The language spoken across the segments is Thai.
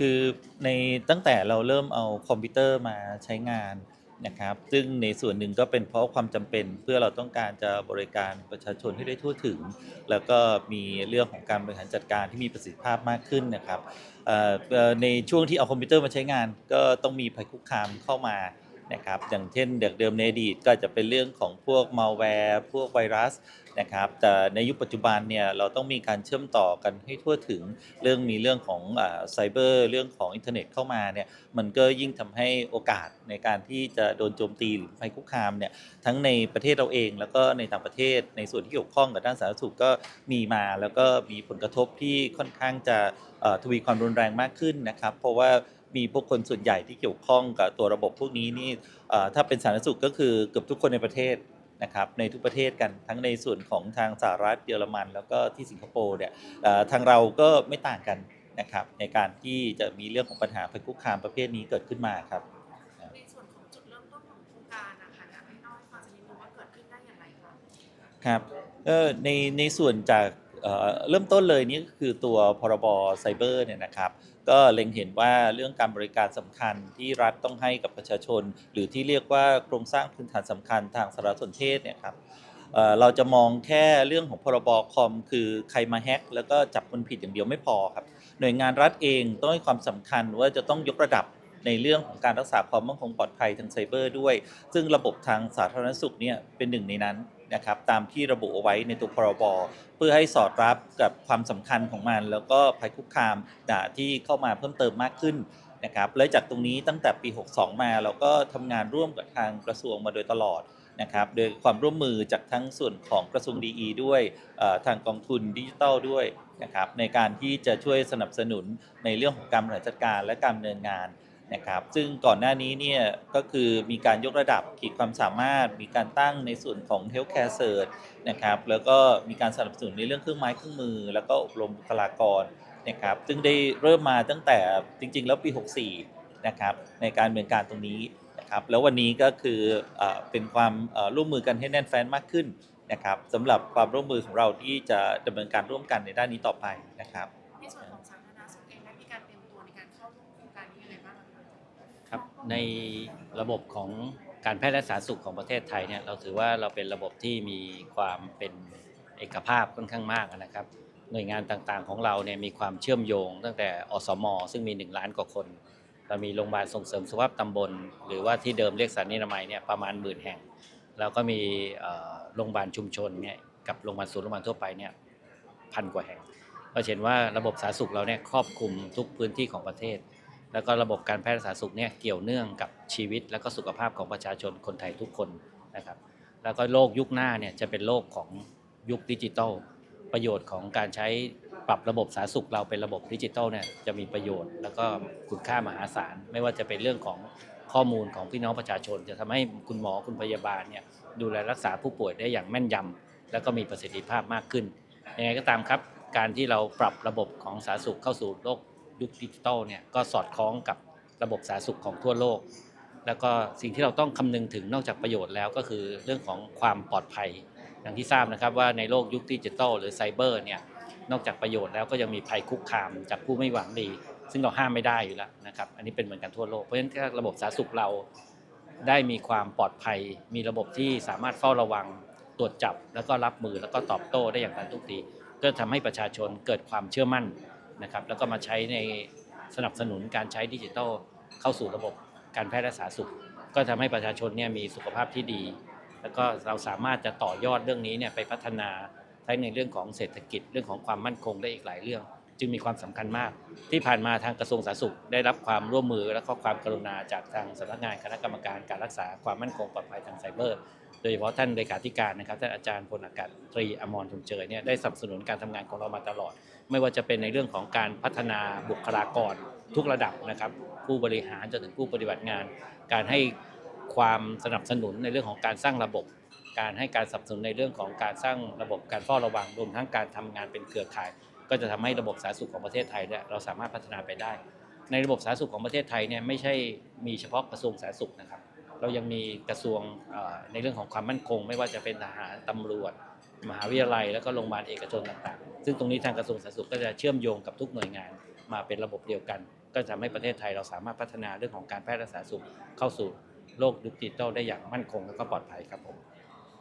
คือในตั้งแต่เราเริ่มเอาคอมพิวเตอร์มาใช้งานนะครับ ซึ่งในส่วนหนึ่งก็เป็นเพราะความจำเป็นเพื่อเราต้องการจะบริการประชาชนให้ได้ทั่วถึง แล้วก็มีเรื่องของการบริหารจัดการที่มีประสิทธิภาพมากขึ้นนะครับในช่วงที่เอาคอมพิวเตอร์มาใช้งาน ก็ต้องมีภัยคุกคามเข้ามา นะครับอย่างเช่นเดิมเดิมในอดีตก็จะเป็นเรื่องของพวกมัลแวร์พวกไวรัสนะครับแต่ในยุคปัจจุบันเนี่ยเราต้องมีการเชื่อมต่อกันให้ทั่วถึงเรื่องมีเรื่องของไซเบอร์เรื่องของอินเทอร์เน็ตเข้ามาเนี่ยมันก็ยิ่งทำให้โอกาสในการที่จะโดนโจมตีหรือภัยคุกคามเนี่ยทั้งในประเทศเราเองแล้วก็ในต่างประเทศในส่วนที่เกี่ยวข้องกับด้านสาธารณสุขก็มีมา แล้วก็มีผลกระทบที่ค่อนข้างจะทวีความรุนแรงมากขึ้นนะครับ เพราะว่า มีพวกคนส่วนใหญ่ที่เกี่ยวข้องกับตัวระบบพวกนี้นี่เอ่อถ้าเป็นสาธารณสุขก็คือเกือบทุกคนในประเทศนะครับในทุกประเทศกันทั้งในส่วนของทางสหรัฐเยอรมัน แล้วก็ที่สิงคโปร์เนี่ยเอ่อทางเราก็ไม่ต่างกันนะครับในการที่จะมีเรื่องของปัญหาภัยคุกคามประเภทนี้เกิดขึ้นมาครับในส่วนของจุดเริ่มต้นของโครงการนะคะอยากให้เล่าให้ฟังสักนิดนึงว่าเกิดขึ้นได้อย่างไรคะครับเออในในส่วนจากเอ่อเริ่มต้นเลยนี่ก็คือตัวพรบไซเบอร์เนี่ยนะครับ ก็เล็งเห็นว่าเรื่องการบริการสำคัญที่รัฐต้องให้กับประชาชน หรือที่เรียกว่าโครงสร้างพื้นฐานสำคัญทางสารสนเทศเนี่ยครับเราจะมองแค่เรื่องของพรบคอม คือใครมาแฮ็กแล้วก็จับคนผิดอย่างเดียวไม่พอครับ หน่วยงานรัฐเองต้องให้ความสำคัญว่าจะต้องยกระดับในเรื่องของการรักษาความมั่นคงปลอดภัยทางไซเบอร์ด้วย ซึ่งระบบทางสาธารณสุขเนี่ยเป็นหนึ่งในนั้น นะครับตามที่ระบุเอาไว้ในตัวพรบเพื่อให้สอดรับกับความสำคัญของมัน แล้วก็ภัยคุกคามด่าที่เข้ามาเพิ่มเติมมากขึ้นนะครับและจากตรงนี้ตั้งแต่ปี 62 มาเราก็ทำงานร่วมกับทางกระทรวงมาโดยตลอดนะครับโดยความร่วมมือจากทั้งส่วนของกระทรวงดีด้วยทางกองทุนดิจิทัลด้วยนะครับในการที่จะช่วยสนับสนุนในเรื่องของการบริหารจัดการและการดำเนินงาน นะครับซึ่งก่อนหน้านี้เนี่ยก็คือมีการยกระดับขีดความสามารถ มีการตั้งในส่วนของ Healthcare Cert นะครับแล้วก็มีการสนับสนุนในเรื่องเครื่องไม้เครื่องมือ แล้วก็อบรมบุคลากรนะครับซึ่งได้เริ่มมาตั้งแต่จริง ๆ แล้วปี 64นะครับในการดำเนินการตรงนี้นะครับแล้ววันนี้ก็คือเอเป็นความร่วมมือกันให้แน่นแฟ้นมากขึ้นนะครับสำหรับความร่วมมือของเราที่จะดำเนินการร่วมกันในด้านนี้ต่อไปนะครับในส่วนของสา ในระบบของการแพทย์และสาธารณสุขของประเทศไทยเนี่ยเราถือว่าเราเป็นระบบที่มีความเป็นเอกภาพค่อนข้างมากนะครับ หน่วยงานต่างๆของเราเนี่ยมีความเชื่อมโยง ตั้งแต่อสม ซึ่งมี 1 ล้านกว่าคนเรามีโรงพยาบาลส่งเสริมสุขภาพตำบล หรือว่าที่เดิมเรียกสานีอนามัยเนี่ยประมาณหมื่นแห่ง แล้วก็มีโรงพยาบาลชุมชนเนี่ยกับโรงพยาบาลศูนย์โรงพยาบาลทั่วไปเนี่ยพันกว่าแห่ง ก็เห็นว่าระบบสาธารณสุขเราเนี่ยครอบคลุมทุกพื้นที่ของประเทศ แล้วก็ระบบการแพทย์สาธารณสุขเนี่ยเกี่ยวเนื่องกับชีวิต และก็สุขภาพของประชาชนคนไทยทุกคนนะครับ แล้วก็โลกยุคหน้าเนี่ยจะเป็นโลกของยุคดิจิทัลประโยชน์ของการใช้ปรับระบบสาธารณสุขเราเป็นระบบดิจิทัลเนี่ยจะมีประโยชน์ แล้วก็คุณค่ามหาศาล ไม่ว่าจะเป็นเรื่องของข้อมูลของพี่น้องประชาชน จะทำให้คุณหมอคุณพยาบาลเนี่ยดูแลรักษาผู้ป่วยได้อย่างแม่นยำแล้วก็มีประสิทธิภาพมากขึ้นยังไงก็ตามครับ การที่เราปรับระบบของสาธารณสุขเข้าสู่โลก ยุคดิจิทัลเนี่ยก็สอดคล้องกับระบบสาธารณสุขของทั่วโลก แล้วก็สิ่งที่เราต้องคำนึงถึงนอกจากประโยชน์แล้วก็คือเรื่องของความปลอดภัย อย่างที่ทราบนะครับว่าในโลกยุคดิจิทัลหรือไซเบอร์เนี่ยนอกจากประโยชน์แล้วก็ยังมีภัยคุกคามจากผู้ไม่หวังดี ซึ่งเราห้ามไม่ได้อยู่แล้วนะครับอันนี้เป็นเหมือนกันทั่วโลก เพราะฉะนั้นถ้าระบบสาธารณสุขเราได้มีความปลอดภัย มีระบบที่สามารถเฝ้าระวังตรวจจับ แล้วก็รับมือแล้วก็ตอบโต้ได้อย่างทันทุกทีก็ทำให้ประชาชนเกิดความเชื่อมั่น นะครับแล้วก็มาใช้ในสนับสนุนการใช้ดิจิทัลเข้าสู่ระบบการแพทย์และสาธารณสุข ก็ทำให้ประชาชนเนี่ยมีสุขภาพที่ดี แล้วก็เราสามารถจะต่อยอดเรื่องนี้เนี่ยไปพัฒนาทั้งในเรื่องของเศรษฐกิจเรื่องของความมั่นคงได้อีกหลายเรื่อง จึงมีความสำคัญมาก ที่ผ่านมาทางกระทรวงสาธารณสุข ได้รับความร่วมมือและก็ความกรุณาจากทางสำนักงานคณะกรรมการการรักษาความมั่นคงปลอดภัยทางไซเบอร์โดยเฉพาะท่านเลขาธิการนะครับท่านอาจารย์พลอากาศตรีอมรทุมเจริญเนี่ยได้สนับสนุนการทำงานของเรามาตลอด ไม่ว่าจะเป็นในเรื่องของการพัฒนาบุคลากรทุกระดับนะครับ ผู้บริหารจนถึงผู้ปฏิบัติงาน การให้ความสนับสนุนในเรื่องของการสร้างระบบ การให้การสนับสนุนในเรื่องของการสร้างระบบการเฝ้าระวังรวมทั้งการทำงานเป็นเครือข่าย ก็จะทำให้ระบบสาธารณสุขของประเทศไทยเนี่ยเราสามารถพัฒนาไปได้ ในระบบสาธารณสุขของประเทศไทยเนี่ยไม่ใช่มีเฉพาะกระทรวงสาธารณสุขนะครับ เรายังมีกระทรวงในเรื่องของความมั่นคง ไม่ว่าจะเป็นทหารตำรวจ มหาวิทยาลัย แล้วก็โรงพยาบาลเอกชนต่างๆ ซึ่งตรงนี้ทางกระทรวงสาธารณสุขก็จะเชื่อมโยงกับทุกหน่วยงานมาเป็นระบบเดียวกัน ก็จะทำให้ประเทศไทยเราสามารถพัฒนาเรื่องของการแพทย์และสาธารณสุขเข้าสู่โลกดิจิทัลได้อย่างมั่นคงและก็ปลอดภัยครับผม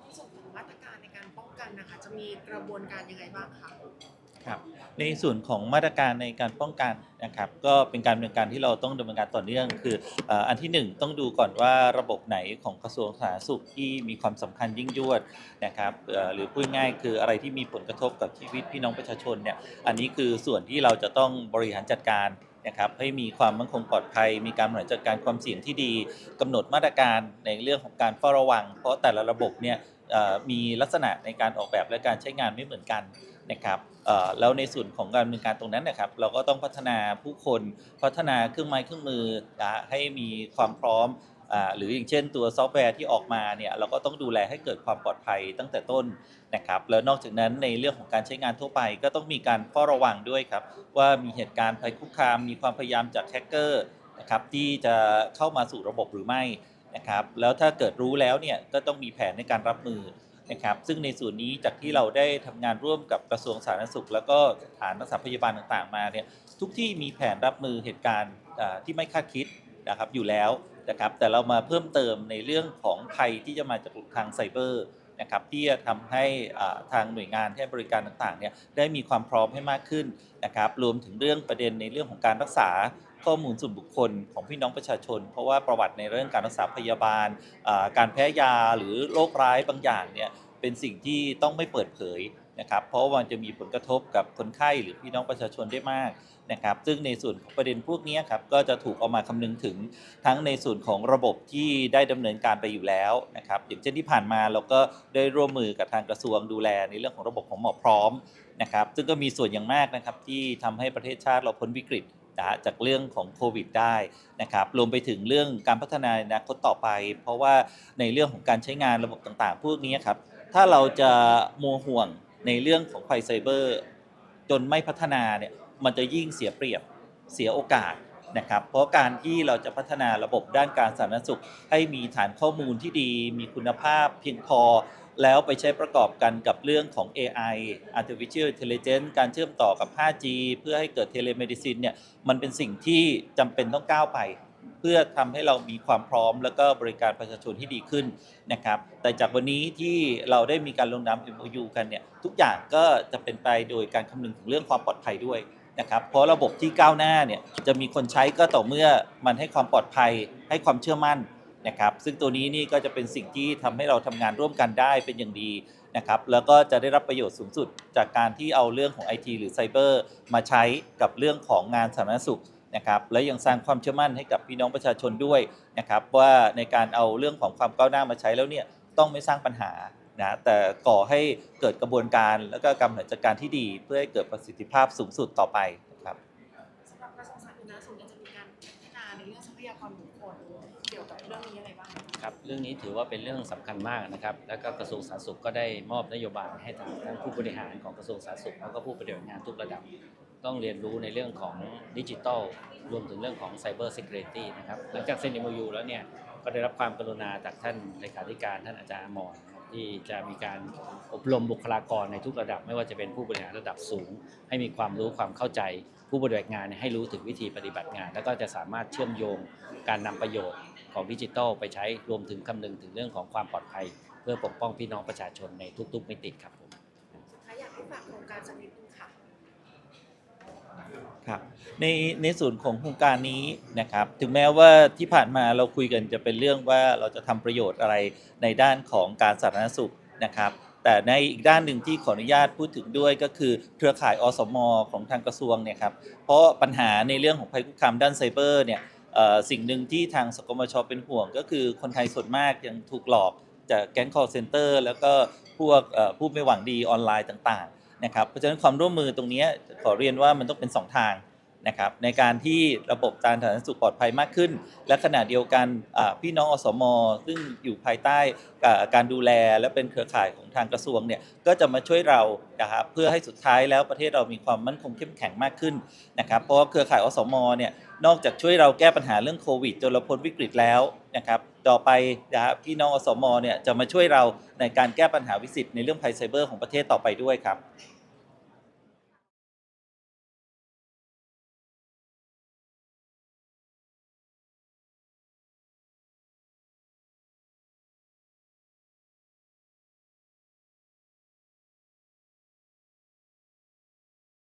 ในส่วนของมาตรการในการป้องกันนะคะ จะมีกระบวนการยังไงบ้างคะ ครับในส่วนของมาตรการในการป้องกันนะครับก็เป็นการดำเนินการที่เราต้องดำเนินการต่อเนื่อง คืออันที่หนึ่งต้องดูก่อนว่าระบบไหนของกระทรวงสาธารณสุขที่มีความสำคัญยิ่งยวดนะครับหรือพูดง่ายคืออะไรที่มีผลกระทบกับชีวิตพี่น้องประชาชนเนี่ยอันนี้คือส่วนที่เราจะต้องบริหารจัดการนะครับให้มีความมั่นคงปลอดภัย มีการบริหารจัดการความเสี่ยงที่ดีกำหนดมาตรการในเรื่องของการเฝ้าระวัง เพราะแต่ละระบบเนี่ยมีลักษณะในการออกแบบและการใช้งานไม่เหมือนกันนะครับ แล้วในส่วนของการดำเนินการตรงนั้นนะครับ เราก็ต้องพัฒนาผู้คนพัฒนาเครื่องไม้เครื่องมือให้มีความพร้อมอหรืออย่างเช่นตัวซอฟต์แวร์ที่ออกมาเนี่ยเราก็ต้องดูแลให้เกิดความปลอดภัยตั้งแต่ต้นนะครับแล้วนอกจากนั้นในเรื่องของการใช้งานทั่วไป ก็ต้องมีการเฝ้าระวังด้วยครับ ว่ามีเหตุการณ์ภัยคุกคาม มีความพยายามจากแฮกเกอร์นะครับที่จะเข้ามาสู่ระบบหรือไม่นะครับแล้วถ้าเกิดรู้แล้วเนี่ยก็ต้องมีแผนในการรับมือ นะครับซึ่งในส่วนนี้จากที่เราได้ทำงานร่วมกับกระทรวงสาธารณสุข แล้วก็สถานรักษาพยาบาลต่างๆมาเนี่ยทุกที่มีแผนรับมือเหตุการณ์ที่ไม่คาดคิดนะครับอยู่แล้วนะครับแต่เรามาเพิ่มเติมในเรื่องของภัยที่จะมาจากทางไซเบอร์นะครับที่จะทำให้ทางหน่วยงานที่ให้บริการต่างๆเนี่ยได้มีความพร้อมให้มากขึ้นนะครับรวมถึงเรื่องประเด็นในเรื่องของการรักษา ข้อมูลส่วนบุคคลของพี่น้องประชาชน เพราะว่าประวัติในเรื่องการรักษาพยาบาล การแพ้ยาหรือโรคร้ายบางอย่างเนี่ยเป็นสิ่งที่ต้องไม่เปิดเผยนะครับเพราะว่ามันจะมีผลกระทบกับคนไข้หรือพี่น้องประชาชนได้มากนะครับ ซึ่งในส่วนของประเด็นพวกนี้ครับก็จะถูกเอามาคำนึงถึงทั้งในส่วนของระบบที่ได้ดำเนินการไปอยู่แล้วนะครับอย่างเช่นที่ผ่านมาเราก็ได้ร่วมมือกับทางกระทรวงดูแลในเรื่องของระบบของหมอพร้อมนะครับ ซึ่งก็มีส่วนอย่างมากนะครับที่ทำให้ประเทศชาติเราพ้นวิกฤต นะจากเรื่องของโควิดได้นะครับรวมไปถึงเรื่องการพัฒนาอนาคตต่อไป เพราะว่าในเรื่องของการใช้งานระบบต่างๆ พวกนี้ครับถ้าเราจะมัวห่วงในเรื่องของไฟไซเบอร์ จนไม่พัฒนาเนี่ยมันจะยิ่งเสียเปรียบเสียโอกาส นะครับเพราะการที่เราจะพัฒนาระบบด้านการสาธารณสุข ให้มีฐานข้อมูลที่ดี มีคุณภาพเพียงพอ แล้วไปใช้ประกอบกันกับเรื่องของ AI artificial intelligence การเชื่อมต่อกับ 5G เพื่อให้เกิด telemedicine เนี่ยมันเป็นสิ่งที่จำเป็นต้องก้าวไป เพื่อทำให้เรามีความพร้อม แล้วก็บริการประชาชนที่ดีขึ้นนะครับแต่จากวันนี้ที่เราได้มีการลงนาม MOU กันเนี่ยทุกอย่างก็จะเป็นไปโดยการคำนึงถึงเรื่องความปลอดภัยด้วย นะครับเพราะระบบที่ก้าวหน้าเนี่ยจะมีคนใช้ก็ต่อเมื่อมันให้ความปลอดภัยให้ความเชื่อมั่นนะครับซึ่งตัวนี้นี่ก็จะเป็นสิ่งที่ทำให้เราทำงานร่วมกันได้เป็นอย่างดีนะครับแล้วก็จะได้รับประโยชน์สูงสุดจากการที่เอาเรื่องของ IT หรือไซเบอร์มาใช้กับเรื่องของงานสาธารณสุขนะครับและยังสร้างความเชื่อมั่นให้กับพี่น้องประชาชนด้วยนะครับว่าในการเอาเรื่องของความก้าวหน้ามาใช้แล้วเนี่ยต้องไม่สร้างปัญหา นะแต่ก่อให้เกิดกระบวนการแล้วก็การบริหารจัดการที่ดี เพื่อให้เกิดประสิทธิภาพสูงสุดต่อไปนะครับสำหรับกระทรวงสาธารณสุขเนี่ยจะมีการพัฒนาในเรื่องทรัพยากรบุคคลเกี่ยวกับเรื่องนี้อะไรบ้างคะครับเรื่องนี้ถือว่าเป็นเรื่องสำคัญมากนะครับ แล้วก็กระทรวงสาธารณสุขก็ได้มอบนโยบายให้ทางทั้งผู้บริหารของกระทรวงสาธารณสุขแล้วก็ผู้ปฏิบัติงานทุกระดับต้องเรียนรู้ในเรื่องของดิจิทัลรวมถึงเรื่องของไซเบอร์ซิเ u r ตี้นะครับหลังจากเซ็น MOU แล้วเนี่ยก็ได้รับความกรุณาจากท่านเลขาธิการท่านอาจารย์อมรนะครับ ที่จะมีการอบรมบุคลากรในทุกระดับ ไม่ว่าจะเป็นผู้บริหารระดับสูง ให้มีความรู้ความเข้าใจ ผู้ปฏิบัติงานให้รู้ถึงวิธีปฏิบัติงาน แล้วก็จะสามารถเชื่อมโยงการนำประโยชน์ของดิจิทัลไปใช้รวมถึงคำนึงถึงเรื่องของความปลอดภัย เพื่อปกป้องพี่น้องประชาชนในทุก ๆ มิติครับผมอยากให้ฝากโครงการสักนิดนึง ครับในในส่วนของโครงการนี้นะครับ ถึงแม้ว่าที่ผ่านมาเราคุยกันจะเป็นเรื่องว่าเราจะทำประโยชน์อะไรในด้านของการสาธารณสุขนะครับ แต่ในอีกด้านหนึ่งที่ขออนุญาตพูดถึงด้วยก็คือเครือข่ายอสมของทางกระทรวงเนี่ยครับเพราะปัญหาในเรื่องของภัยคุกคามด้านไซเบอร์เนี่ยสิ่งหนึ่งที่ทางสกมชเป็นห่วง ก็คือคนไทยส่วนมากยังถูกหลอกจากแก๊ง call center แล้วก็พวกผู้ไม่หวังดีออนไลน์ต่างๆ นะครับเพราะฉะนั้นความร่วมมือตรงนี้ขอเรียนว่ามันต้องเป็นสองทางนะครับในการที่ระบบการสาธารณสุขปลอดภัยมากขึ้น และขณะเดียวกันพี่น้องอสม ซึ่งอยู่ภายใต้การดูแลและเป็นเครือข่ายของทางกระทรวงเนี่ยก็จะมาช่วยเรานะครับเพื่อให้สุดท้ายแล้วประเทศเรามีความมั่นคงเข้มแข็งมากขึ้นนะครับเพราะว่าเครือข่ายอสมเนี่ยนอกจากช่วยเราแก้ปัญหาเรื่องโควิดจนเราพ้นวิกฤตแล้วนะครับ ต่อไปนะครับพี่น้องอสมเนี่ยจะมาช่วยเราในการแก้ปัญหาวิสิตในเรื่องภัยไซเบอร์ของประเทศต่อไปด้วยครับ